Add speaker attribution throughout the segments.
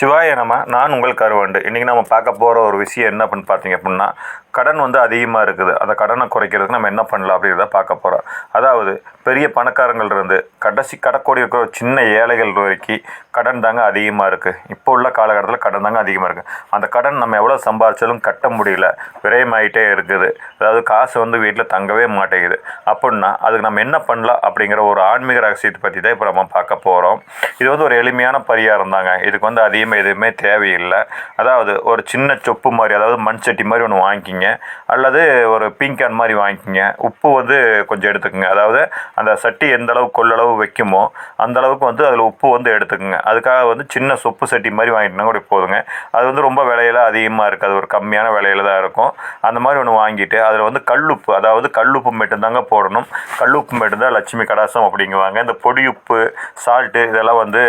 Speaker 1: சிவாய நம்ம நான் உங்கள் கருவாண்டு. இன்றைக்கி நம்ம பார்க்க போகிற ஒரு விஷயம் என்ன அப்படின்னு பார்த்தீங்க அப்படின்னா கடன் வந்து அதிகமாக இருக்குது. அந்த கடனை குறைக்கிறதுக்கு நம்ம என்ன பண்ணலாம் அப்படிங்கிறத பார்க்க போகிறோம் அதாவது பெரிய பணக்காரங்கள்லேருந்து கடைசி கடக்கோடி இருக்கிற சின்ன ஏழைகள் வரைக்கும் கடன் தாங்க அதிகமாக இருக்குது இப்போ உள்ள காலகட்டத்தில் கடன் தாங்க அதிகமாக இருக்குது அந்த கடன் நம்ம எவ்வளோ சம்பாதிச்சாலும் கட்ட முடியல. விரயமாயிட்டே இருக்குது. அதாவது காசு வந்து வீட்டில் தங்கவே மாட்டேங்குது. அப்படின்னா அதுக்கு நம்ம என்ன பண்ணலாம் அப்படிங்கிற ஒரு ஆன்மீக ரகசியத்தை பற்றி தான் இப்போ நம்ம பார்க்க போகிறோம் இது வந்து ஒரு எளிமையான பரிகாரம் தாங்க. இதுக்கு வந்து அதிகமாக எதுவுமே தேவையில்லை. அதாவது ஒரு சின்ன சொப்பு மாதிரி அதாவது மண் சட்டி மாதிரி ஒன்று வாங்கிக்கிங்க அல்லது ஒரு பிங்க் மாதிரி வாங்கிக்கிங்க. உப்பு வந்து கொஞ்சம் எடுத்துக்கோங்க. அதாவது அந்த சட்டி எந்த அளவுக்கு கொள்ளளவு வைக்குமோ அந்த அளவுக்கு வந்து அதில் உப்பு வந்து எடுத்துக்கோங்க. அதுக்காக வந்து சின்ன சொப்பு சட்டி மாதிரி வாங்கிட்டோம்னா கூட போதுங்க. அது வந்து ரொம்ப விலையில அதிகமாக இருக்காது ஒரு கம்மியான விலையில தான் இருக்கும். அந்த மாதிரி ஒன்று வாங்கிட்டு அதில் வந்து கல்லுப்பு அதாவது கல்லுப்பு மட்டும்தாங்க போடணும். கல்லுப்பு மட்டும்தான் லட்சுமி கடாசம் அப்படிங்குவாங்க. இந்த பொடி உப்பு சால்ட்டு இதெல்லாம் வந்து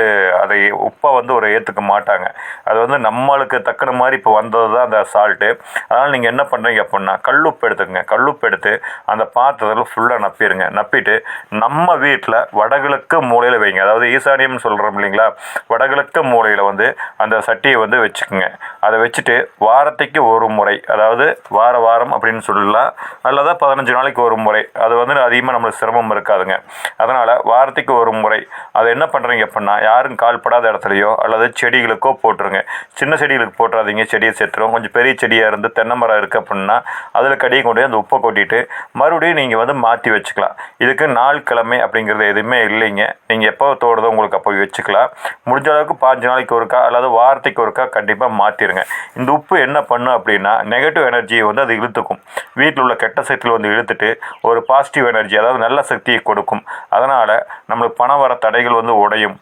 Speaker 1: அதை உப்பை வந்து ஒரு ஏற்றுக்க மாட்டாங்க. அது வந்து நம்மளுக்கு தக்கன மாதிரி இப்போ வந்தது தான் அந்த சால்ட்டு அதனால் நீங்கள் என்ன பண்ணுறீங்க அப்படின்னா கல்லுப்பு எடுத்துக்கங்க. கல்லுப்பு எடுத்து அந்த பாத்திரத்தில் ஃபுல்லாக நப்பிடுங்க. நப்பிட்டு நம்ம வீட்டில் வடகிழக்கு மூலையில் வைங்க. அதாவது ஈசானியம்னு சொல்கிறோம் இல்லைங்களா? வடகிழக்கு மூலையில் வந்து அந்த சட்டியை வந்து வச்சுக்கோங்க. அதை வச்சுட்டு வாரத்துக்கு ஒரு முறை அதாவது வார வாரம் அப்படின்னு சொல்லலாம் அல்லது பதினஞ்சு நாளைக்கு ஒரு முறை. அது வந்து அதிகமாக நம்மளுக்கு சிரமம் இருக்காதுங்க. அதனால் வாரத்துக்கு ஒரு முறை அதை என்ன பண்ணுறீங்க அப்படின்னா யாரும் கால்படாத இடத்துலையோ அல்லது செடிகளுக்கோ போட்டுருங்க. சின்ன செடிகளுக்கு போட்டுறாதீங்க. செடியை செத்துரும் கொஞ்சம் பெரிய செடியாக இருந்து தென்னை மரம் இருக்க அப்படின்னா அதில் கடியை கொண்டு போய் அந்த உப்பை கொட்டிட்டு மறுபடியும் நீங்கள் வந்து மாற்றி வச்சுக்கலாம். இதுக்கு நாள் கிழமை அப்படிங்கிறது எதுவுமே இல்லைங்க. நீங்கள் எப்போ தோடுதோ உங்களுக்கு அப்போ வச்சுக்கலாம். முடிஞ்ச அளவுக்கு பாஞ்சு நாளைக்கு ஒருக்கா அல்லது வாரத்துக்கு ஒருக்கா கண்டிப்பாக மாற்றிடுங்க இந்த உப்பு என்ன பண்ணும் அப்படின்னா நெகட்டிவ் எனர்ஜியை வந்து அது இழுத்துக்கும். வீட்டில் உள்ள கெட்ட சக்தியில் வந்து இழுத்துட்டு ஒரு பாசிட்டிவ் எனர்ஜி அதாவது நல்ல சக்தியை கொடுக்கும். அதனால் நம்மளுக்கு பணம் வர தடைகள் வந்து உடையும்.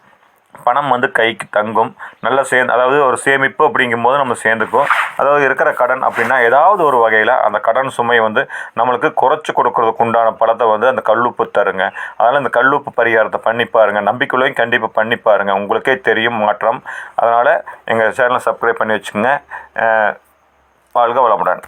Speaker 1: பணம் வந்து கைக்கு தங்கும். நல்ல சேர்ந்து அதாவது ஒரு சேமிப்பு அப்படிங்கும்போது நம்ம சேர்ந்துக்கும். அதாவது இருக்கிற கடன் அப்படின்னா ஏதாவது ஒரு வகையில் அந்த கடன் சுமை வந்து நம்மளுக்கு குறைச்சி கொடுக்கறதுக்கு உண்டான பலத்தை வந்து அந்த கல்லுப்பு தருங்க. அதனால் இந்த கல்லுப்பு பரிகாரத்தை பண்ணி பாருங்கள் நம்பிக்கையிலையும் கண்டிப்பாக பண்ணி பாருங்கள் உங்களுக்கே தெரியும் மாற்றம். அதனால் எங்கள் சேனலை சப்ஸ்கிரைப் பண்ணி வச்சுக்கோங்க. வாழ்க வளமுடன்.